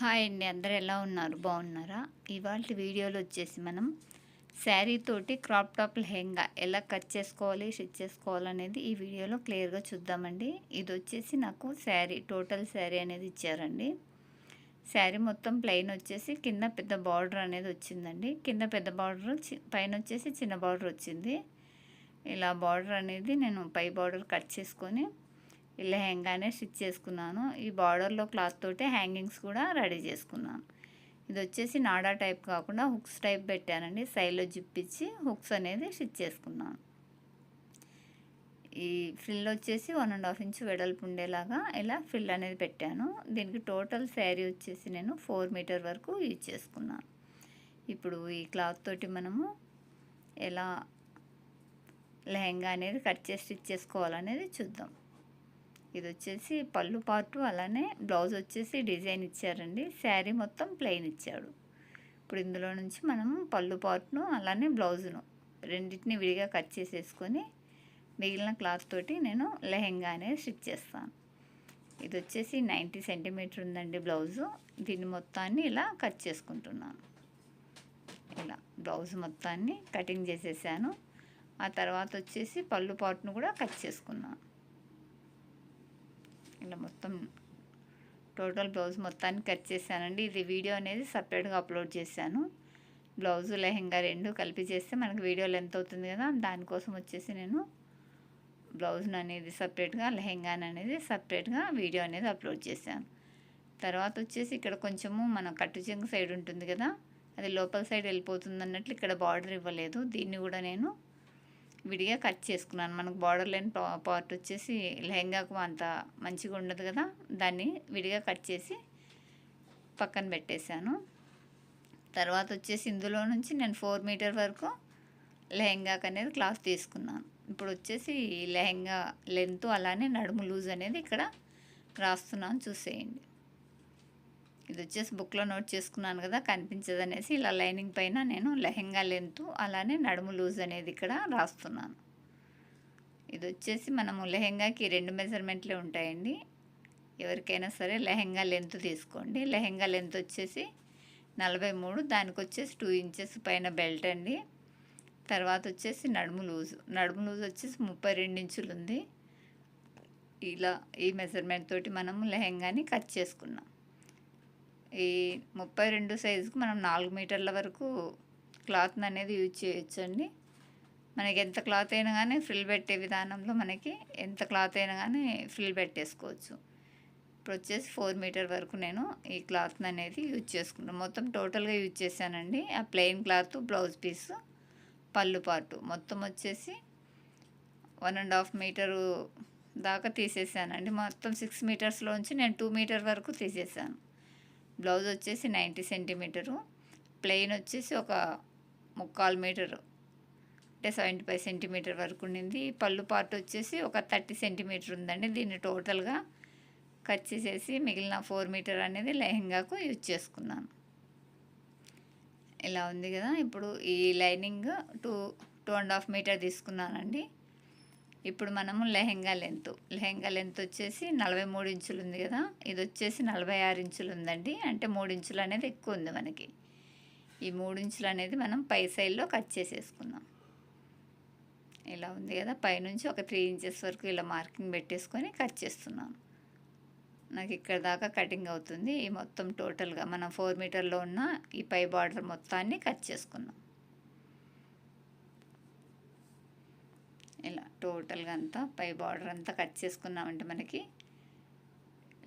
Hi అండి అందరు ఎలా ఉన్నారు? బాగున్నారా? ఇవాళ వీడియోలో వచ్చేసి మనం శారీ తోటి క్రాప్ టాప్ లెహెంగా ఎలా కట్ చేసుకోవాలి స్టిచ్ చేసుకోవాలనేది ఈ వీడియోలో క్లియర్గా చూద్దామండి. ఇది వచ్చేసి నాకు శారీ టోటల్ శారీ అనేది ఇచ్చారండి. శారీ మొత్తం ప్లెయిన్ వచ్చేసి కింద పెద్ద బార్డర్ అనేది వచ్చిందండి. కింద పెద్ద బార్డర్ పైన వచ్చేసి చిన్న బార్డర్ వచ్చింది. ఇలా బార్డర్ అనేది నేను పై బార్డర్ కట్ చేసుకొని ఈ లెహెంగానే స్టిచ్ చేసుకున్నాను. ఈ బార్డర్లో క్లాత్ తోటి హ్యాంగింగ్స్ కూడా రెడీ చేసుకున్నాను. ఇది వచ్చేసి నాడా టైప్ కాకుండా హుక్స్ టైప్ పెట్టానండి. సైడ్లో జిప్పించి హుక్స్ అనేది స్టిచ్ చేసుకున్నాను. ఈ ఫ్రిల్ వచ్చేసి వన్ అండ్ హాఫ్ ఇంచ్ వెడల్పు ఉండేలాగా ఇలా ఫ్రిల్ అనేది పెట్టాను. దీనికి టోటల్ శారీ వచ్చేసి నేను ఫోర్ మీటర్ వరకు యూజ్ చేసుకున్నాను. ఇప్పుడు ఈ క్లాత్ తోటి మనము ఎలా లెహెంగా అనేది కట్ చేసి స్టిచ్ చేసుకోవాలనేది చూద్దాం. ఇది వచ్చేసి పళ్ళు పార్టు అలానే బ్లౌజ్ వచ్చేసి డిజైన్ ఇచ్చారండి. శారీ మొత్తం ప్లెయిన్ ఇచ్చాడు. ఇప్పుడు ఇందులో నుంచి మనం పళ్ళు పార్ట్ను అలానే బ్లౌజును రెండింటిని విడిగా కట్ చేసేసుకొని మిగిలిన క్లాత్ తోటి నేను లెహెంగా అనేది స్టిచ్ చేస్తాను. ఇది వచ్చేసి నైంటీ సెంటీమీటర్ ఉందండి బ్లౌజు. దీన్ని మొత్తాన్ని ఇలా కట్ చేసుకుంటున్నాను. ఇలా బ్లౌజ్ మొత్తాన్ని కటింగ్ చేసేసాను. ఆ తర్వాత వచ్చేసి పళ్ళు పాటును కూడా కట్ చేసుకున్నాను. ఇలా మొత్తం టోటల్ బ్లౌజ్ మొత్తాన్ని కట్ చేశానండి. ఇది వీడియో అనేది సపరేట్గా అప్లోడ్ చేశాను. బ్లౌజు లెహెంగా రెండు కలిపి చేస్తే మనకు వీడియో లెంత్ అవుతుంది కదా. దానికోసం వచ్చేసి నేను బ్లౌజ్ని అనేది సపరేట్గా లెహెంగాని అనేది సపరేట్గా వీడియో అనేది అప్లోడ్ చేశాను. తర్వాత వచ్చేసి ఇక్కడ కొంచెము మన కట్టు చెంగు సైడ్ ఉంటుంది కదా. అది లోపల సైడ్ వెళ్ళిపోతుంది అన్నట్లు ఇక్కడ బార్డర్ ఇవ్వలేదు. దీన్ని కూడా నేను విడిగా కట్ చేసుకున్నాను. మనకు బార్డర్ లైన్ పార్ట్ వచ్చేసి లెహంగాకు అంత మంచిగా ఉండదు కదా. దాన్ని విడిగా కట్ చేసి పక్కన పెట్టేశాను. తర్వాత వచ్చేసి ఇందులో నుంచి నేను ఫోర్ మీటర్ వరకు లెహెంగాకు అనేది క్లాత్ తీసుకున్నాను. ఇప్పుడు వచ్చేసి లెహంగా లెంత్ అలానే నడుము లూజ్ అనేది ఇక్కడ రాస్తున్నాను. చూసేయండి. ఇది వచ్చేసి బుక్లో నోట్ చేసుకున్నాను కదా కనిపించదు అనేసి ఇలా లైనింగ్ పైన నేను లెహెంగా లెంత్ అలానే నడుము లూజ్ అనేది ఇక్కడ రాస్తున్నాను. ఇది వచ్చేసి మనము లెహెంగాకి రెండు మెజర్మెంట్లే ఉంటాయండి. ఎవరికైనా సరే లెహెంగా లెంత్ తీసుకోండి. లెహెంగా లెంత్ వచ్చేసి నలభై మూడు దానికి వచ్చేసి టూ ఇంచెస్ పైన బెల్ట్ అండి. తర్వాత వచ్చేసి నడుము లూజు నడుము లూజ్ వచ్చేసి ముప్పై రెండు ఇంచులు ఉంది ఇలా ఈ మెజర్మెంట్ తోటి మనము లెహెంగాని కట్ చేసుకున్నాం. ఈ ముప్పై రెండు సైజుకి మనం నాలుగు మీటర్ల వరకు క్లాత్ని అనేది యూజ్ చేయొచ్చండి. మనకి ఎంత క్లాత్ అయినా కానీ ఫిల్ పెట్టే విధానంలో మనకి ఎంత క్లాత్ అయినా కానీ ఫిల్ పెట్టేసుకోవచ్చు. ఇప్పుడు వచ్చేసి ఫోర్ మీటర్ వరకు నేను ఈ క్లాత్ని అనేది యూజ్ చేసుకున్నాను మొత్తం టోటల్గా యూజ్ చేశానండి. ఆ ప్లెయిన్ క్లాత్ బ్లౌజ్ పీస్ పళ్ళు పాటు. మొత్తం వచ్చేసి వన్ అండ్ హాఫ్ మీటరు దాకా తీసేసానండి. మొత్తం సిక్స్ మీటర్స్లోంచి నేను టూ మీటర్ వరకు తీసేసాను. బ్లౌజ్ వచ్చేసి నైంటీ సెంటీమీటరు. ప్లెయిన్ వచ్చేసి ఒక ముక్కాలు మీటరు. అంటే సెవెంటీ ఫైవ్ సెంటీమీటర్ వరకు ఉండింది. పళ్ళు పార్ట్ వచ్చేసి ఒక థర్టీ సెంటీమీటర్ ఉందండి. దీన్ని టోటల్గా కట్ చేసేసి మిగిలిన ఫోర్ మీటర్ అనేది లెహెంగాకు యూజ్ చేసుకున్నాను. ఇలా ఉంది కదా. ఇప్పుడు ఈ lining two two and half meter తీసుకున్నానండి. ఇప్పుడు మనము లెహెంగా లెంత్. లెహెంగా లెంత్ వచ్చేసి నలభై మూడు ఇంచులు ఉంది కదా? ఇది వచ్చేసి నలభై ఆరు ఇంచులు ఉందండి. అంటే మూడు ఇంచులు అనేది ఎక్కువ ఉంది మనకి. ఈ మూడు ఇంచులు అనేది మనం పై సైడ్లో కట్ చేసేసుకుందాం. ఇలా ఉంది కదా? పైనుంచి ఒక త్రీ ఇంచెస్ వరకు ఇలా మార్కింగ్ పెట్టేసుకొని కట్ చేస్తున్నాను. నాకు ఇక్కడ దాకా కటింగ్ అవుతుంది. ఈ మొత్తం టోటల్గా మనం ఫోర్ మీటర్లో ఉన్న ఈ పై బార్డర్ మొత్తాన్ని కట్ చేసుకున్నాం ఇలా టోటల్గా అంతా పై బార్డర్ అంతా కట్ చేసుకున్నామంటే మనకి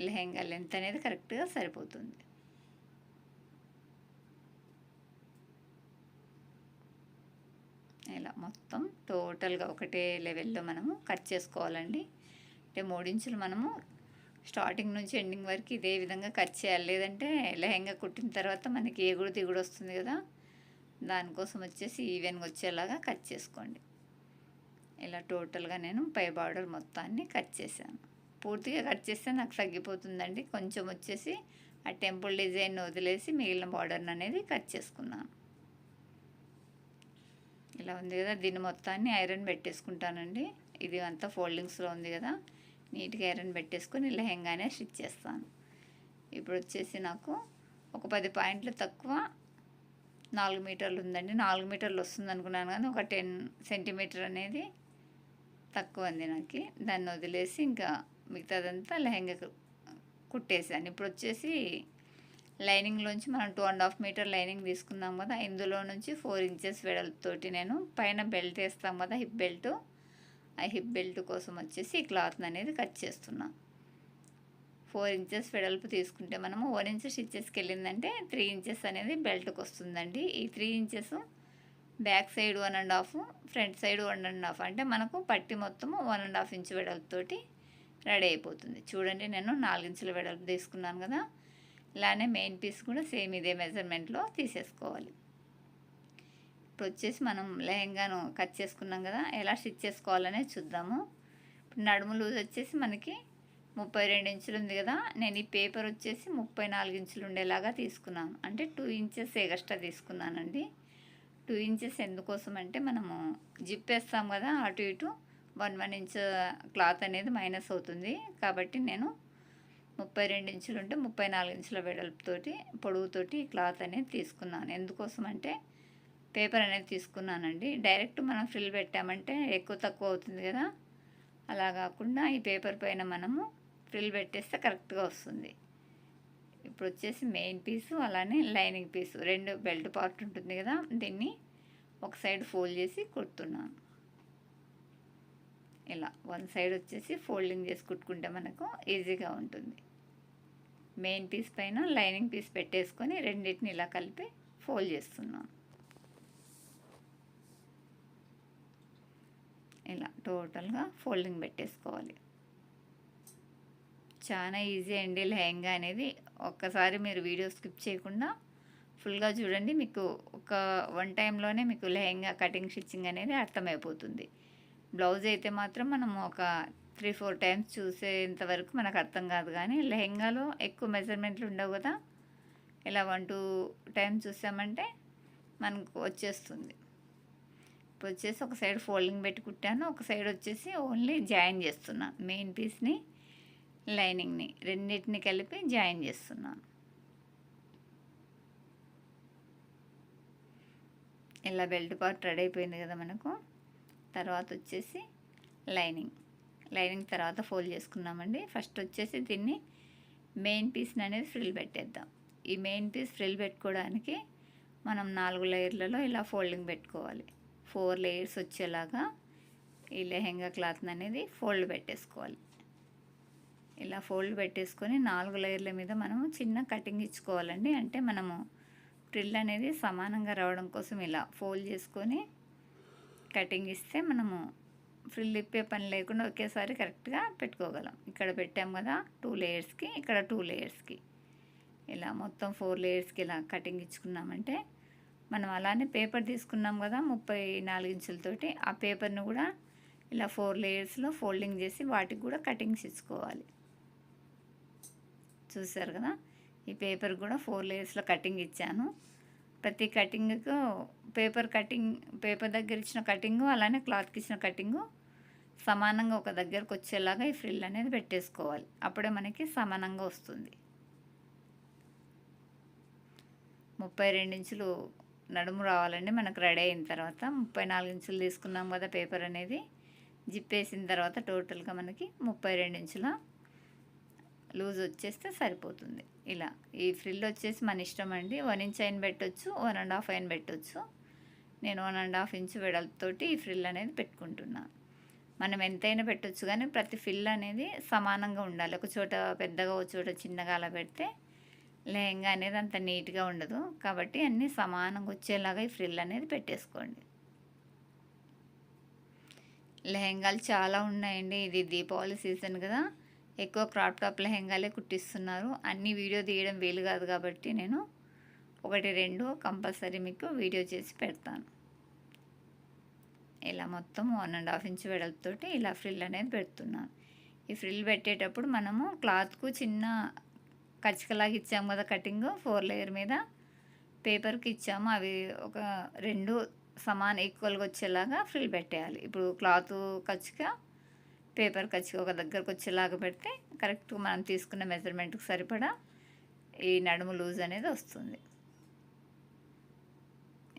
లెహెంగా లెంత్ అనేది కరెక్ట్గా సరిపోతుంది. ఇలా మొత్తం టోటల్గా ఒకటే లెవెల్లో మనము కట్ చేసుకోవాలండి. అంటే మూడించులు మనము స్టార్టింగ్ నుంచి ఎండింగ్ వరకు ఇదే విధంగా కట్ చేయాలి. లేదంటే లెహెంగా కుట్టిన తర్వాత మనకి ఎగుడు దిగుడు వస్తుంది కదా. దానికోసం వచ్చేసి ఈవెన్గా వచ్చేలాగా కట్ చేసుకోండి. ఇలా టోటల్గా నేను పై బార్డర్ మొత్తాన్ని కట్ చేశాను. పూర్తిగా కట్ చేస్తే నాకు తగ్గిపోతుందండి. కొంచెం వచ్చేసి ఆ టెంపుల్ డిజైన్ వదిలేసి మిగిలిన బార్డర్ని అనేది కట్ చేసుకున్నాను. ఇలా ఉంది కదా దీన్ని మొత్తాన్ని ఐరన్ పెట్టేసుకుంటానండి. ఇది అంతా ఫోల్డింగ్స్లో ఉంది కదా నీట్గా ఐరన్ పెట్టేసుకొని లెహెంగానే స్టిచ్ చేస్తాను. ఇప్పుడు వచ్చేసి నాకు ఒక పది పాయింట్లు తక్కువ నాలుగు మీటర్లు ఉందండి. నాలుగు మీటర్లు వస్తుంది అనుకున్నాను కానీ ఒక టెన్ సెంటీమీటర్ అనేది తక్కువ ఉంది నాకు. దాన్ని వదిలేసి ఇంకా మిగతాదంతా లెహంగా కుట్టేసాను. ఇప్పుడు వచ్చేసి లైనింగ్లోంచి మనం two and half meter lining తీసుకున్నాం కదా ఇందులో నుంచి ఫోర్ ఇంచెస్ వెడల్పుతోటి నేను పైన బెల్ట్ వేస్తాం కదా హిప్ బెల్ట్. ఆ హిప్ బెల్ట్ కోసం వచ్చేసి ఈ క్లాత్ అనేది కట్ చేస్తున్నా. ఫోర్ ఇంచెస్ వెడల్పు తీసుకుంటే మనము వన్ ఇంచెస్ స్టిచ్చెస్కి వెళ్ళిందంటే త్రీ ఇంచెస్ అనేది బెల్ట్కి వస్తుందండి. ఈ three inches back side one and half front side one and half. అంటే మనకు పట్టి మొత్తము వన్ అండ్ హాఫ్ ఇంచ్ వెడల్పుతోటి రెడీ అయిపోతుంది. చూడండి నేను నాలుగించుల వెడల్పు తీసుకున్నాను కదా. ఇలానే మెయిన్ పీస్ కూడా సేమ్ ఇదే మెజర్మెంట్లో తీసేసుకోవాలి. ఇప్పుడు వచ్చేసి మనం లెహంగాను కట్ చేసుకున్నాం కదా. ఎలా స్టిచ్ చేసుకోవాలనే చూద్దాము. ఇప్పుడు నడుము లూజ్ వచ్చేసి మనకి ముప్పై రెండు ఇంచులు ఉంది కదా. నేను ఈ పేపర్ వచ్చేసి ముప్పై నాలుగు ఇంచులు ఉండేలాగా తీసుకున్నాను. అంటే టూ ఇంచెస్ ఎగస్ట్రా తీసుకున్నానండి. టూ ఇంచెస్ ఎందుకోసం అంటే మనము జిప్ వేస్తాం కదా అటు ఇటు. వన్ వన్ ఇంచ్ క్లాత్ అనేది మైనస్ అవుతుంది. కాబట్టి నేను ముప్పై రెండు ఇంచులు ఉంటే ముప్పై నాలుగు ఇంచుల వెడల్పుతోటి పొడవుతోటి క్లాత్ అనేది తీసుకున్నాను. ఎందుకోసం అంటే పేపర్ అనేది తీసుకున్నానండి. డైరెక్ట్ మనం ఫ్రిల్ పెట్టామంటే ఎక్కువ తక్కువ అవుతుంది కదా. అలా కాకుండా ఈ పేపర్ పైన మనము ఫ్రిల్ పెట్టేస్తే కరెక్ట్గా వస్తుంది. ఇప్పుడు వచ్చేసి మెయిన్ పీసు అలానే లైనింగ్ పీసు. రెండు బెల్ట్ పార్ట్ ఉంటుంది కదా దీన్ని ఒక సైడ్ ఫోల్డ్ చేసి కుడుతున్నాను. ఇలా వన్ సైడ్ వచ్చేసి ఫోల్డింగ్ చేసి కుట్టుకుంటే మనకు ఈజీగా ఉంటుంది. మెయిన్ పీస్ పైన లైనింగ్ పీస్ పెట్టేసుకొని రెండింటిని ఇలా కలిపి ఫోల్డ్ చేస్తున్నాను. ఇలా టోటల్గా ఫోల్డింగ్ పెట్టేసుకోవాలి. చాలా ఈజీ అండి లెహంగా అనేది. ఒక్కసారి మీరు వీడియో స్కిప్ చేయకుండా ఫుల్గా చూడండి. మీకు ఒక వన్ టైంలోనే మీకు లెహంగా కటింగ్ స్టిచ్చింగ్ అనేది అర్థమైపోతుంది. బ్లౌజ్ అయితే మాత్రం మనం ఒక త్రీ ఫోర్ టైమ్స్ చూసేంత వరకు మనకు అర్థం కాదు కానీ లెహంగాలో ఎక్కువ మెజర్మెంట్లు ఉండవు కదా. ఇలా వన్ టూ టైమ్స్ చూసామంటే మనకు వచ్చేస్తుంది. ఇప్పుడు వచ్చేసి ఒక సైడ్ ఫోల్డింగ్ పెట్టి కుట్టాను. ఒక సైడ్ వచ్చేసి ఓన్లీ జాయిన్ చేస్తున్నా మెయిన్ పీస్ని. లైనింగ్ని రెండింటిని కలిపి జాయిన్ చేస్తున్నాను. ఇలా బెల్ట్ పార్ట్ రెడీ అయిపోయింది కదా మనకు. తర్వాత వచ్చేసి లైనింగ్. లైనింగ్ తర్వాత ఫోల్డ్ చేసుకున్నామండి ఫస్ట్ వచ్చేసి దీన్ని మెయిన్ పీస్ని అనేది ఫ్రిల్ పెట్టేద్దాం. ఈ మెయిన్ పీస్ ఫ్రిల్ పెట్టుకోవడానికి మనం నాలుగు లేయర్లలో ఇలా ఫోల్డింగ్ పెట్టుకోవాలి. ఫోర్ లేయర్స్ వచ్చేలాగా ఈ లెహెంగా క్లాత్ని అనేది ఫోల్డ్ పెట్టేసుకోవాలి. ఇలా ఫోల్డ్ పెట్టేసుకొని నాలుగు లేయర్ల మీద మనము చిన్న కటింగ్ ఇచ్చుకోవాలండి. అంటే మనము ఫ్రిల్ అనేది సమానంగా రావడం కోసం ఇలా ఫోల్డ్ చేసుకొని కటింగ్ ఇస్తే మనము ఫ్రిల్ ఇప్పే పని లేకుండా ఒకేసారి కరెక్ట్గా పెట్టుకోగలం. ఇక్కడ పెట్టాము కదా టూ లేయర్స్కి ఇక్కడ టూ లేయర్స్కి. ఇలా మొత్తం ఫోర్ లేయర్స్కి ఇలా కటింగ్ ఇచ్చుకున్నామంటే మనం అలానే పేపర్ తీసుకున్నాం కదా ముప్పై నాలుగు ఇంచులతోటి ఆ పేపర్ను కూడా ఇలా ఫోర్ లేయర్స్లో ఫోల్డింగ్ చేసి వాటికి కూడా కటింగ్స్ ఇచ్చుకోవాలి. చూసారు కదా? ఈ పేపర్ కూడా ఫోర్ లేయర్స్లో కటింగ్ ఇచ్చాను. ప్రతి కటింగ్కు పేపర్ కటింగ్ పేపర్ దగ్గర ఇచ్చిన కటింగు అలానే క్లాత్కి ఇచ్చిన కటింగు సమానంగా ఒక దగ్గరకు వచ్చేలాగా ఈ ఫ్రిల్ అనేది పెట్టేసుకోవాలి. అప్పుడే మనకి సమానంగా వస్తుంది. ముప్పై రెండు ఇంచులు నడుము రావాలండి మనకు రెడీ అయిన తర్వాత. ముప్పై నాలుగు ఇంచులు తీసుకున్నాం కదా పేపర్ అనేది. జిప్ వేసిన తర్వాత టోటల్గా మనకి ముప్పై రెండు ఇంచుల లూజ్ వచ్చేస్తే సరిపోతుంది. ఇలా ఈ ఫ్రిల్ వచ్చేసి మన ఇష్టం అండి. వన్ ఇంచ్ అయిన పెట్టొచ్చు వన్ అండ్ హాఫ్ అయిన పెట్టొచ్చు. నేను వన్ అండ్ హాఫ్ ఇంచ్ వెడల్పుతోటి ఈ ఫ్రిల్ అనేది పెట్టుకుంటున్నాను మనం ఎంతైనా పెట్టవచ్చు కానీ ప్రతి ఫిల్ అనేది సమానంగా ఉండాలి. ఒక చోట పెద్దగా ఒక చోట చిన్నగా అలా పెడితే లెహంగా అనేది అంత నీట్గా ఉండదు. కాబట్టి అన్నీ సమానంగా వచ్చేలాగా ఈ ఫ్రిల్ అనేది పెట్టేసుకోండి. లెహంగాలు చాలా ఉన్నాయండి. ఇది దీపావళి సీజన్ కదా. ఎక్కువ క్రాప్ టాప్ లెహెంగాలే కుట్టిస్తున్నారు. అన్ని వీడియో తీయడం వీలు కాదు కాబట్టి నేను ఒకటి రెండు కంపల్సరీ మీకు వీడియో చేసి పెడతాను. ఇలా మొత్తం వన్ అండ్ హాఫ్ ఇంచ్ వెడల్పుతోటి ఇలా ఫ్రిల్ అనేది పెడుతున్నాను. ఈ ఫ్రిల్ పెట్టేటప్పుడు మనము క్లాత్కు చిన్న కచ్చికలాగా ఇచ్చాము కదా కటింగ్ ఫోర్ లేయర్ మీద పేపర్కి ఇచ్చాము. అవి ఒక రెండు సమాన్ ఈక్వల్గా వచ్చేలాగా ఫ్రిల్ పెట్టేయాలి. ఇప్పుడు క్లాత్ కచ్చిక పేపర్ కచ్చిక ఒక దగ్గరకు వచ్చేలాగా పెడితే కరెక్ట్గా మనం తీసుకున్న మెజర్మెంట్కి సరిపడా ఈ నడుము లూజ్ అనేది వస్తుంది.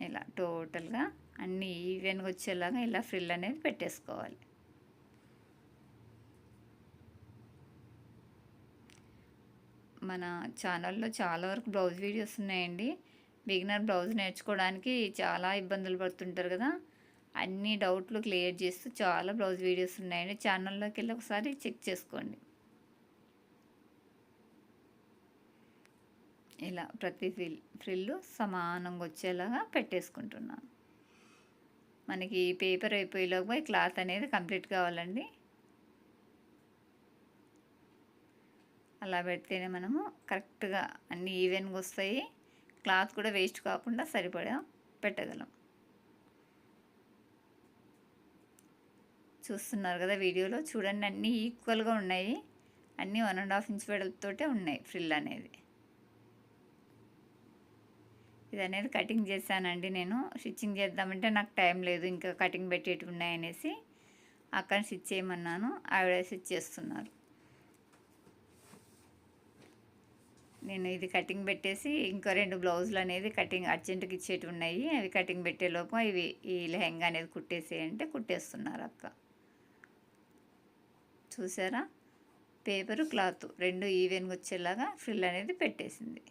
ఇలా టోటల్గా అన్నీ ఈవెన్గా వచ్చేలాగా ఇలా ఫ్రిల్ అనేది పెట్టేసుకోవాలి. మన ఛానల్లో చాలా వరకు బ్లౌజ్ వీడియోస్ ఉన్నాయండి. బిగినర్ బ్లౌజ్ నేర్చుకోవడానికి చాలా ఇబ్బందులు పడుతుంటారు కదా. అన్ని డౌట్లు క్లియర్ చేస్తూ చాలా బ్లౌజ్ వీడియోస్ ఉన్నాయండి. ఛానల్లోకి వెళ్ళి ఒకసారి చెక్ చేసుకోండి. ఇలా ప్రతి ఫ్రిల్ ఫ్రిల్లు సమానంగా వచ్చేలాగా పెట్టేసుకుంటున్నాను. మనకి పేపర్ అయిపోయేలోపు క్లాత్ అనేది కంప్లీట్ కావాలండి. అలా పెడితేనే మనము కరెక్ట్గా అన్నీ ఈవెన్గా వస్తాయి. క్లాత్ కూడా వేస్ట్ కాకుండా సరిపడా పెట్టగలం. చూస్తున్నారు కదా వీడియోలో. చూడండి అన్నీ ఈక్వల్గా ఉన్నాయి. అన్నీ వన్ అండ్ హాఫ్ ఇంచ్ వెడల్పుతోటే ఉన్నాయి ఫ్రిల్ అనేది. ఇది అనేది కటింగ్ చేశానండి నేను. స్టిచ్చింగ్ చేద్దామంటే నాకు టైం లేదు ఇంకా కటింగ్ పెట్టేటివి ఉన్నాయనేసి అక్కడ స్టిచ్ చేయమన్నాను. ఆవిడ స్టిచ్ చేస్తున్నారు. నేను ఇది కటింగ్ పెట్టేసి ఇంకా రెండు బ్లౌజులు అనేది కటింగ్ అర్జెంటుకి ఇచ్చేటివి ఉన్నాయి. అవి కటింగ్ పెట్టేలోపు ఇవి ఈ లెహంగా అనేది కుట్టేసేయంటే కుట్టేస్తున్నారు అక్క. చూసారా? పేపరు క్లాత్ రెండు ఈవెన్గా వచ్చేలాగా ఫ్రిల్ అనేది పెట్టేసింది.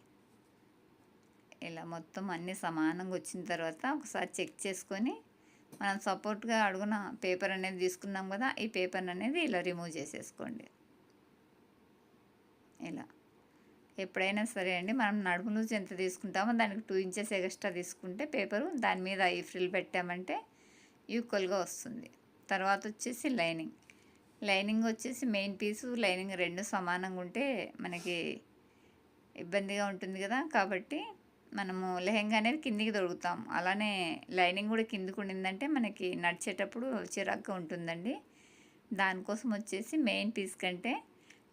ఇలా మొత్తం అన్నీ సమానంగా వచ్చిన తర్వాత ఒకసారి చెక్ చేసుకొని మనం సపోర్ట్గా అడుగున పేపర్ అనేది తీసుకున్నాం కదా ఈ పేపర్ అనేది ఇలా రిమూవ్ చేసేసుకోండి. ఇలా. ఎప్పుడైనా సరే అండి మనం నడుము లూజ్ ఎంత తీసుకుంటామో దానికి టూ ఇంచెస్ ఎక్స్ట్రా తీసుకుంటే పేపరు దాని మీద ఈ ఫ్రిల్ పెట్టామంటే ఈక్వల్గా వస్తుంది. తర్వాత వచ్చేసి లైనింగ్. లైనింగ్ వచ్చేసి మెయిన్ పీసు లైనింగ్ రెండు సమానంగా ఉంటే మనకి ఇబ్బందిగా ఉంటుంది కదా. కాబట్టి మనము లెహెంగా అనేది కిందికి దొరుకుతాం అలానే లైనింగ్ కూడా కిందికి ఉండిందంటే మనకి నడిచేటప్పుడు చిరాగ్గా ఉంటుందండి. దానికోసం వచ్చేసి మెయిన్ పీస్ కంటే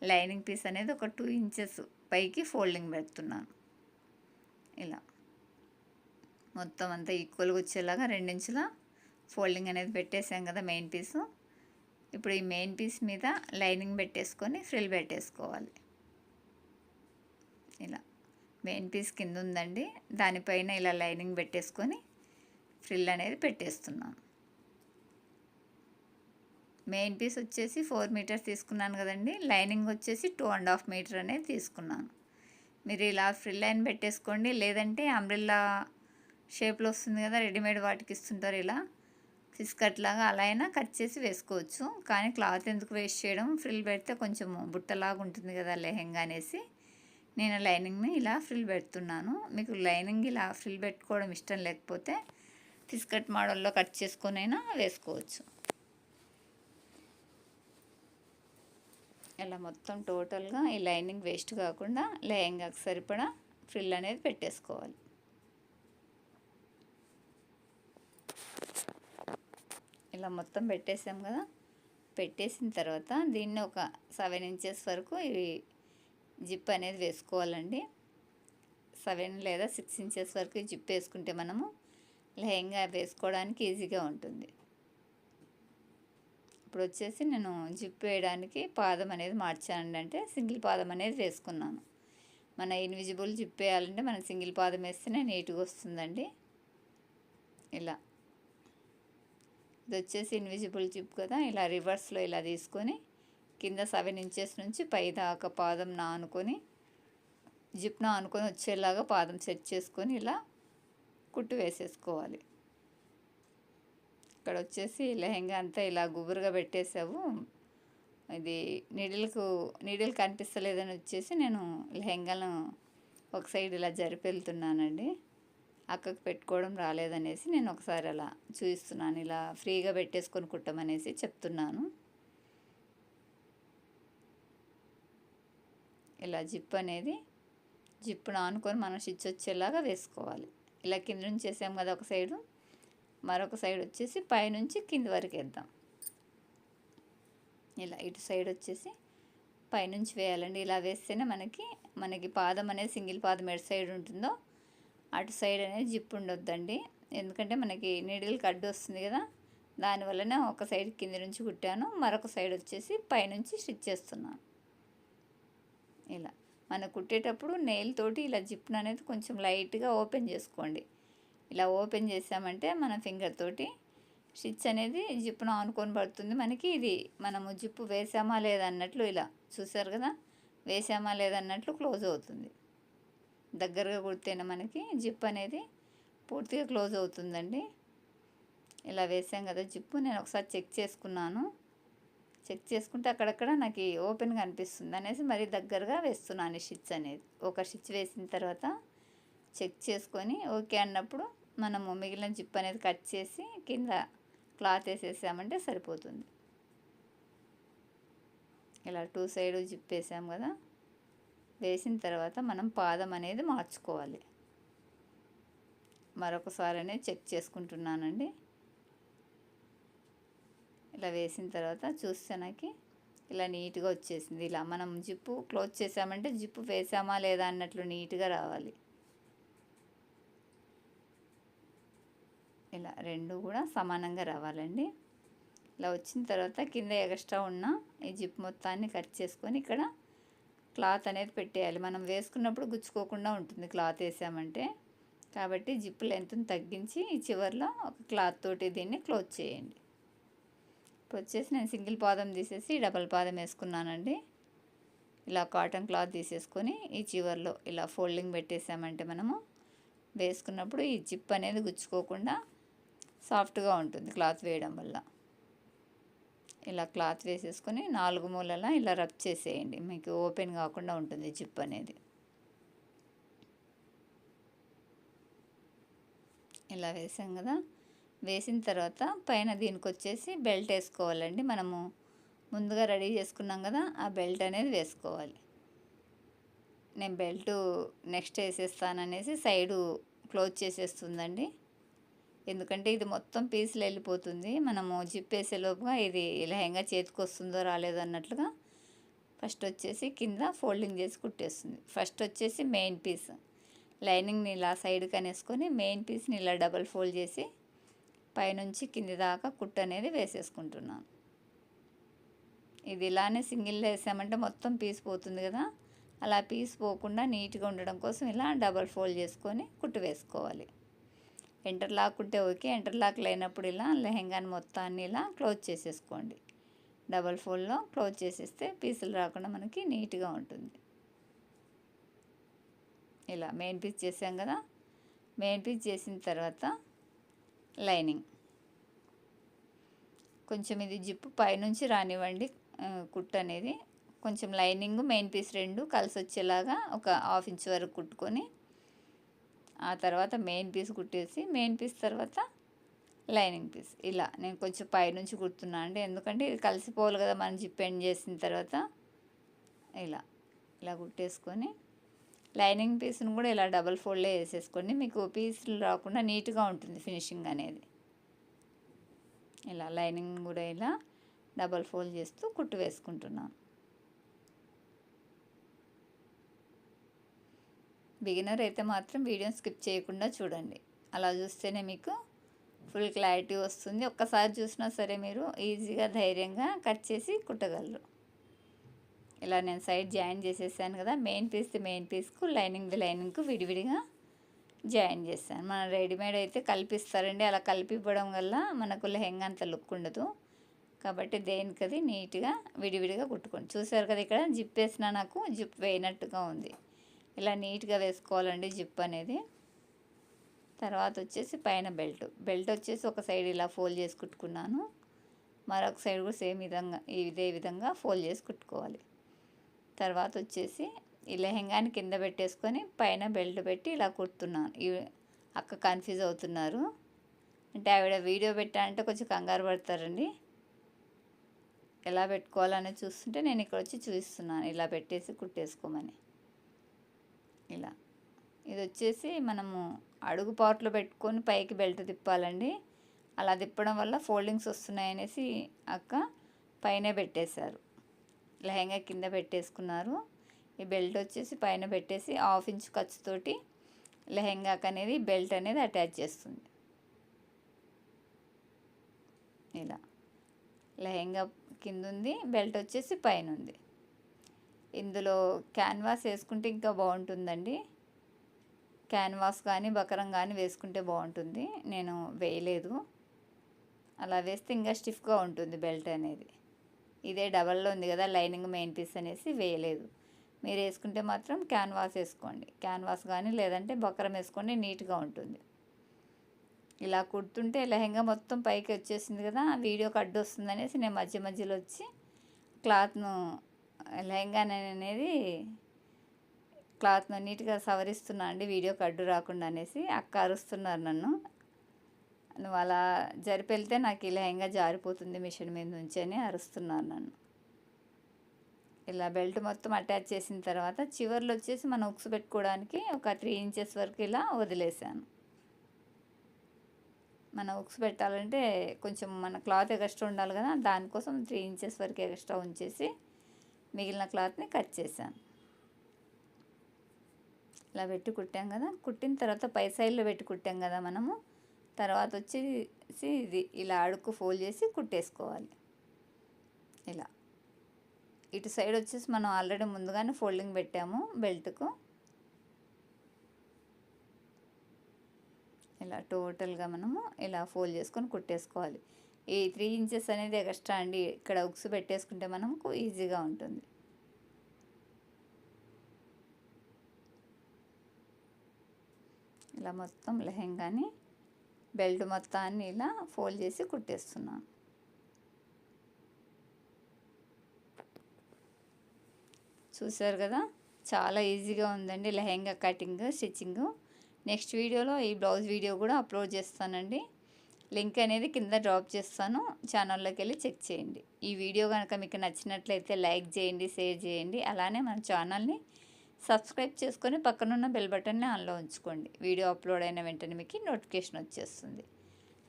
లైనింగ్ పీస్ అనేది ఒక టూ ఇంచెస్ పైకి ఫోల్డింగ్ పెడుతున్నాను. ఇలా. మొత్తం అంతా ఈక్వల్గా వచ్చేలాగా రెండించుల ఫోల్డింగ్ అనేది పెట్టేసాం కదా మెయిన్ పీసు. ఇప్పుడు ఈ మెయిన్ పీస్ మీద లైనింగ్ పెట్టేసుకొని ఫ్రిల్ పెట్టేసుకోవాలి. ఇలా మెయిన్ పీస్ కింద ఉందండి. దానిపైన ఇలా లైనింగ్ పెట్టేసుకొని ఫ్రిల్ అనేది పెట్టేస్తున్నాను. మెయిన్ పీస్ వచ్చేసి ఫోర్ మీటర్స్ తీసుకున్నాను కదండి. లైనింగ్ వచ్చేసి టూ అండ్ హాఫ్ మీటర్ అనేది తీసుకున్నాను. మీరు ఇలా ఫ్రిల్ లైన్ పెట్టేసుకోండి. లేదంటే అంబ్రిల్లా షేప్లో వస్తుంది కదా రెడీమేడ్ వాటికి ఇస్తుంటారు ఇలా. ఫిస్ కట్ లాగా అలా అయినా కట్ చేసి వేసుకోవచ్చు. కానీ క్లాత్ ఎందుకు వేస్ట్ చేయడం? ఫ్రిల్ పెడితే కొంచెం బుట్టలాగా ఉంటుంది కదా లెహెంగా అనేసి నేను లైనింగ్ని ఇలా ఫ్రిల్ పెడుతున్నాను. మీకు లైనింగ్ ఇలా ఫ్రిల్ పెట్టుకోవడం ఇష్టం లేకపోతే ఫిస్ కట్ మోడల్లో కట్ చేసుకొని అయినా వేసుకోవచ్చు. ఇలా మొత్తం టోటల్గా ఈ లైనింగ్ వేస్ట్ కాకుండా లెహెంగాకి సరిపడా ఫ్రిల్ అనేది పెట్టేసుకోవాలి. ఇలా మొత్తం పెట్టేసాం కదా. పెట్టేసిన తర్వాత దీన్ని ఒక సెవెన్ ఇంచెస్ వరకు ఇవి జిప్ అనేది వేసుకోవాలండి. సెవెన్ లేదా సిక్స్ ఇంచెస్ వరకు జిప్ వేసుకుంటే మనము లెహంగా వేసుకోవడానికి ఈజీగా ఉంటుంది. ఇప్పుడు వచ్చేసి నేను జిప్ వేయడానికి పాదం అనేది మార్చానండి. అంటే సింగిల్ పాదం అనేది వేసుకున్నాను. మన ఇన్విజిబుల్ జిప్ వేయాలంటే మనం సింగిల్ పాదం వేస్తేనే నీట్గా వస్తుందండి. ఇలా. ఇది వచ్చేసి ఇన్విజిబుల్ జిప్ కదా ఇలా రివర్స్లో ఇలా తీసుకొని కింద సెవెన్ ఇంచెస్ నుంచి పై దాకా పాదం నానుకొని జిప్ నానుకొని వచ్చేలాగా పాదం సెట్ చేసుకొని ఇలా కుట్టు వేసేసుకోవాలి. ఇక్కడ వచ్చేసి లెహెంగా అంతా ఇలా గుబురుగా పెట్టేసావు. ఇది నీడిల్కు నీడిల్ కనిపిస్తలేదని వచ్చేసి నేను లెహెంగాను ఒక సైడ్ ఇలా జరిపి వెళ్తున్నానండి. అక్కకు పెట్టుకోవడం రాలేదనేసి నేను ఒకసారి అలా చూపిస్తున్నాను ఇలా ఫ్రీగా పెట్టేసుకొని కుట్టమనేసి చెప్తున్నాను. ఇలా జిప్ అనేది జిప్పును ఆనుకొని మనం స్టిచ్ వచ్చేలాగా వేసుకోవాలి. ఇలా కింద నుంచి వేసాం కదా ఒక సైడు మరొక సైడ్ వచ్చేసి పైనుంచి కింది వరకు వేద్దాం. ఇలా ఇటు సైడ్ వచ్చేసి పైనుంచి వేయాలండి. ఇలా వేస్తేనే మనకి మనకి పాదం అనేది సింగిల్ పాదం ఎటు సైడ్ ఉంటుందో అటు సైడ్ అనేది జిప్ ఉండొద్దండి. ఎందుకంటే మనకి నీడిల్ కడ్డు వస్తుంది కదా దానివల్లనే ఒక సైడ్ కింద నుంచి కుట్టాను మరొక సైడ్ వచ్చేసి పైనుంచి స్టిచ్ చేస్తున్నాను. ఇలా. మనం కుట్టేటప్పుడు నెయిల్ తోటి ఇలా జిప్ను అనేది కొంచెం లైట్గా ఓపెన్ చేసుకోండి. ఇలా ఓపెన్ చేసామంటే మన ఫింగర్ తోటి స్టిచ్ అనేది జిప్పును ఆనుకొని పడుతుంది. మనకి ఇది మనము జిప్పు వేసామా లేదన్నట్లు ఇలా చూసారు కదా వేసామా లేదన్నట్లు క్లోజ్ అవుతుంది. దగ్గరగా కుడితేనే మనకి జిప్ అనేది పూర్తిగా క్లోజ్ అవుతుందండి. ఇలా వేసాం కదా జిప్పు నేను ఒకసారి చెక్ చేసుకున్నాను. చెక్ చేసుకుంటే అక్కడక్కడ నాకు ఓపెన్గా అనిపిస్తుంది అనేసి మరీ దగ్గరగా వేస్తున్నాను స్టిచ్ అనేది. ఒక స్టిచ్ వేసిన తర్వాత చెక్ చేసుకొని ఓకే అన్నప్పుడు మనము మిగిలిన జిప్ అనేది కట్ చేసి కింద క్లాత్ వేసేసామంటే సరిపోతుంది. ఇలా టూ సైడ్ జిప్ వేసాం కదా. వేసిన తర్వాత మనం పాదం అనేది మార్చుకోవాలి. మరొకసారి అనేది చెక్ చేసుకుంటున్నానండి. ఇలా వేసిన తర్వాత చూస్తే నాకు ఇలా నీట్గా వచ్చేసింది. ఇలా మనం జిప్పు క్లోజ్ చేసామంటే జిప్పు వేసామా లేదా అన్నట్లు నీట్గా రావాలి. ఇలా రెండు కూడా సమానంగా రావాలండి. ఇలా వచ్చిన తర్వాత కింద ఎక్స్ట్రా ఉన్న ఈ జిప్ మొత్తాన్ని కట్ చేసుకొని ఇక్కడ క్లాత్ అనేది పెట్టేయాలి. మనం వేసుకున్నప్పుడు గుచ్చుకోకుండా ఉంటుంది క్లాత్ వేసామంటే. కాబట్టి జిప్ లెంత్ని తగ్గించి ఈ చివరిలో ఒక క్లాత్ తోటి దీన్ని క్లోజ్ చేయండి. ఇప్పుడు వచ్చేసి నేను సింగిల్ పాదం తీసేసి డబల్ పాదం వేసుకున్నానండి. ఇలా కాటన్ క్లాత్ తీసేసుకొని ఈ చివరిలో ఇలా ఫోల్డింగ్ పెట్టేసామంటే మనము వేసుకున్నప్పుడు ఈ జిప్ అనేది గుచ్చుకోకుండా సాఫ్ట్గా ఉంటుంది క్లాత్ వేయడం వల్ల. ఇలా క్లాత్ వేసేసుకొని నాలుగు మూలల ఇలా రబ్ చేసేయండి. మీకు ఓపెన్ కాకుండా ఉంటుంది జిప్ అనేది. ఇలా వేసాం కదా. వేసిన తర్వాత పైన దీనికి వచ్చేసి బెల్ట్ వేసుకోవాలండి. మనము ముందుగా రెడీ చేసుకున్నాం కదా ఆ బెల్ట్ అనేది వేసుకోవాలి. నేను బెల్ట్ నెక్స్ట్ వేసేస్తాననేసి సైడు క్లోజ్ చేసేస్తుందండి. ఎందుకంటే ఇది మొత్తం పీసులు వెళ్ళిపోతుంది. మనము జిప్ వేసేలోపుగా ఇది లెహంగా చేతికి వస్తుందో రాలేదో అన్నట్లుగా ఫస్ట్ వచ్చేసి కింద ఫోల్డింగ్ చేసి కుట్టేస్తుంది. ఫస్ట్ వచ్చేసి మెయిన్ పీస్. లైనింగ్ని ఇలా సైడ్కి అనేసుకొని మెయిన్ పీస్ని ఇలా డబల్ ఫోల్డ్ చేసి పైనుంచి కింది దాకా కుట్టు అనేది వేసేసుకుంటున్నాను. ఇది ఇలానే సింగిల్ వేసామంటే మొత్తం పీస్ పోతుంది కదా. అలా పీస్ పోకుండా నీట్గా ఉండడం కోసం ఇలా డబల్ ఫోల్డ్ చేసుకొని కుట్టు వేసుకోవాలి. ఇంటర్లాక్ ఉంటే ఓకే ఇంటర్లాక్ లేనప్పుడు ఇలా లెహెంగాని మొత్తాన్ని ఇలా క్లోజ్ చేసేసుకోండి. డబల్ ఫోల్డ్లో క్లోజ్ చేసేస్తే పీసులు రాకుండా మనకి నీట్గా ఉంటుంది. ఇలా మెయిన్ పీస్ చేసాం కదా మెయిన్ పీస్ చేసిన తర్వాత లైనింగ్. కొంచెం ఇది జిప్పు పైనుంచి రానివ్వండి కుట్ అనేది. కొంచెం లైనింగ్ మెయిన్ పీస్ రెండు కలిసి వచ్చేలాగా ఒక హాఫ్ ఇంచ్ వరకు కుట్టుకొని ఆ తర్వాత మెయిన్ పీస్ కుట్టేసి మెయిన్ పీస్ తర్వాత లైనింగ్ పీస్. ఇలా నేను కొంచెం పైనుంచి కుడుతున్నా అండి. ఎందుకంటే ఇది కలిసిపోవాలి కదా మనం జిప్ ఎండ్ చేసిన తర్వాత. ఇలా ఇలా కుట్టేసుకొని లైనింగ్ పీస్ని కూడా ఇలా డబల్ ఫోల్డ్లో వేసేసుకోండి. మీకు పీసులు రాకుండా నీట్గా ఉంటుంది ఫినిషింగ్ అనేది. ఇలా లైనింగ్ కూడా ఇలా డబల్ ఫోల్డ్ చేస్తూ కుట్టు వేసుకుంటున్నాను. బిగినర్ అయితే మాత్రం వీడియో స్కిప్ చేయకుండా చూడండి. అలా చూస్తేనే మీకు ఫుల్ క్లారిటీ వస్తుంది. ఒక్కసారి చూసినా సరే మీరు ఈజీగా ధైర్యంగా కట్ చేసి కుట్టగలరు. ఇలా నేను సైడ్ జాయిన్ చేసేసాను కదా మెయిన్ పీస్ మెయిన్ పీస్కు లైనింగ్ లైనింగ్కు విడివిడిగా జాయిన్ చేస్తాను మన రెడీమేడ్ అయితే కలిపిస్తారండి. అలా కలిపి ఇవ్వడం వల్ల మనకు లెహెంగా అంత లుక్ ఉండదు. కాబట్టి దేనికది నీట్గా విడివిడిగా కుట్టుకోండి. చూసారు కదా ఇక్కడ జిప్ వేసినా నాకు జిప్ వేయనట్టుగా ఉంది. ఇలా నీట్గా వేసుకోవాలండి జిప్ అనేది. తర్వాత వచ్చేసి పైన బెల్ట్. బెల్ట్ వచ్చేసి ఒక సైడ్ ఇలా ఫోల్డ్ చేసి కుట్టుకున్నాను. మరొక సైడ్ కూడా సేమ్ విధంగా ఇదే విధంగా ఫోల్డ్ చేసి కుట్టుకోవాలి. తర్వాత వచ్చేసి ఈ లెహెంగాని కింద పెట్టేసుకొని పైన బెల్ట్ పెట్టి ఇలా కుడుతున్నాను. ఈ అక్క కన్ఫ్యూజ్ అవుతున్నారు. అంటే ఆవిడ వీడియో పెట్టాలంటే కొంచెం కంగారు పడతారండి. ఎలా పెట్టుకోవాలని చూస్తుంటే నేను ఇక్కడ వచ్చి చూపిస్తున్నాను. ఇలా పెట్టేసి కుట్టేసుకోమని. ఇలా. ఇది వచ్చేసి మనము అడుగు పార్ట్లో పెట్టుకొని పైకి బెల్ట్ తిప్పాలండి. అలా తిప్పడం వల్ల ఫోల్డింగ్స్ వస్తున్నాయి అనేసి అక్క పైన పెట్టేశారు. లెహంగా కింద పెట్టేసుకున్నారు. ఈ బెల్ట్ వచ్చేసి పైన పెట్టేసి హాఫ్ ఇంచ్ ఖర్చుతోటి లెహంగాకి అనేది బెల్ట్ అనేది అటాచ్ చేస్తుంది. ఇలా. లెహెంగా కింద ఉంది బెల్ట్ వచ్చేసి పైన ఉంది ఇందులో క్యాన్వాస్ వేసుకుంటే ఇంకా బాగుంటుందండి. క్యాన్వాస్ కానీ బకరం కానీ వేసుకుంటే బాగుంటుంది. నేను వేయలేదు. అలా వేస్తే ఇంకా స్టిఫ్గా ఉంటుంది బెల్ట్ అనేది. ఇదే డబల్లో ఉంది కదా లైనింగ్ మెయిన్ పీస్ అనేసి వేయలేదు. మీరు వేసుకుంటే మాత్రం క్యాన్వాస్ వేసుకోండి. క్యాన్వాస్ కానీ లేదంటే బకరం వేసుకోండి నీట్గా ఉంటుంది. ఇలా కుడుతుంటే లెహంగా మొత్తం పైకి వచ్చేసింది కదా వీడియోకి అడ్డు వస్తుంది అనేసి నేను మధ్య మధ్యలో వచ్చి క్లాత్ను లెహంగా అనేది క్లాత్ను నీట్గా సవరిస్తున్నా అండి వీడియోకి అడ్డు రాకుండా అనేసి. అక్క అరుస్తున్నారు నన్ను. నువ్వు అలా జరిపెళ్తే నాకు ఈ లెహంగా జారిపోతుంది మిషన్ మీద నుంచి అని అరుస్తున్నారు నన్ను. ఇలా బెల్ట్ మొత్తం అటాచ్ చేసిన తర్వాత చివర్లో వచ్చేసి మనం ఉక్స్ పెట్టుకోవడానికి ఒక త్రీ ఇంచెస్ వరకు ఇలా వదిలేసాను మన ఉక్స్ పెట్టాలంటే కొంచెం మన క్లాత్ ఎక్స్ట్రా ఉండాలి కదా దానికోసం త్రీ ఇంచెస్ వరకు ఎక్స్ట్రా ఉంచేసి మిగిలిన క్లాత్ని కట్ చేశాను. ఇలా పెట్టి కుట్టాం కదా కుట్టిన తర్వాత పై సైడ్లో పెట్టి కుట్టాం కదా మనము తర్వాత వచ్చేసి ఇది ఇలా అడుక్కు ఫోల్డ్ చేసి కుట్టేసుకోవాలి. ఇలా. ఇటు సైడ్ వచ్చేసి మనం ఆల్రెడీ ముందుగానే ఫోల్డింగ్ పెట్టాము బెల్ట్కు. ఇలా టోటల్గా మనము ఇలా ఫోల్డ్ చేసుకొని కుట్టేసుకోవాలి. ఈ త్రీ ఇంచెస్ అనేది ఎక్స్ట్రా అండి. ఇక్కడ ఉక్స్ పెట్టేసుకుంటే మనకు ఈజీగా ఉంటుంది. ఇలా మొత్తం లెహెంగాని బెల్ట్ మొత్తాన్ని ఇలా ఫోల్డ్ చేసి కుట్టేస్తున్నాను. చూసారు కదా? చాలా ఈజీగా ఉందండి లెహెంగా కటింగ్ స్టిచ్చింగ్. నెక్స్ట్ వీడియోలో ఈ బ్లౌజ్ వీడియో కూడా అప్లోడ్ చేస్తానండి. లింక్ అనేది కింద డ్రాప్ చేస్తాను. ఛానల్లోకి వెళ్ళి చెక్ చేయండి. ఈ వీడియో కనుక మీకు నచ్చినట్లయితే లైక్ చేయండి షేర్ చేయండి. అలానే మన ఛానల్ని సబ్స్క్రైబ్ చేసుకొని పక్కనున్న బెల్ బటన్ని ఆన్లో ఉంచుకోండి. వీడియో అప్లోడ్ అయిన వెంటనే మీకు నోటిఫికేషన్ వచ్చేస్తుంది.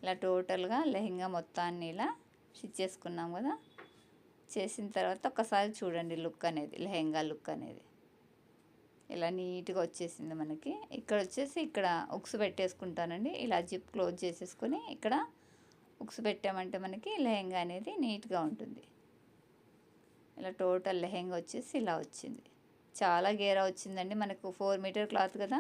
ఇలా టోటల్గా లెహంగా మొత్తాన్ని ఇలా స్టిచ్ చేసుకున్నాం కదా. చేసిన తర్వాత ఒకసారి చూడండి లుక్ అనేది లెహంగా లుక్ అనేది. ఇలా నీట్గా వచ్చేసింది మనకి. ఇక్కడ వచ్చేసి ఇక్కడ ఉక్స్ పెట్టేసుకుంటానండి. ఇలా జిప్ క్లోజ్ చేసేసుకొని ఇక్కడ ఉక్స్ పెట్టామంటే మనకి లెహెంగా అనేది నీట్గా ఉంటుంది. ఇలా టోటల్ లెహెంగా వచ్చేసి ఇలా వచ్చింది. చాలా గేరా వచ్చిందండి మనకు. ఫోర్ మీటర్ క్లాత్ కదా.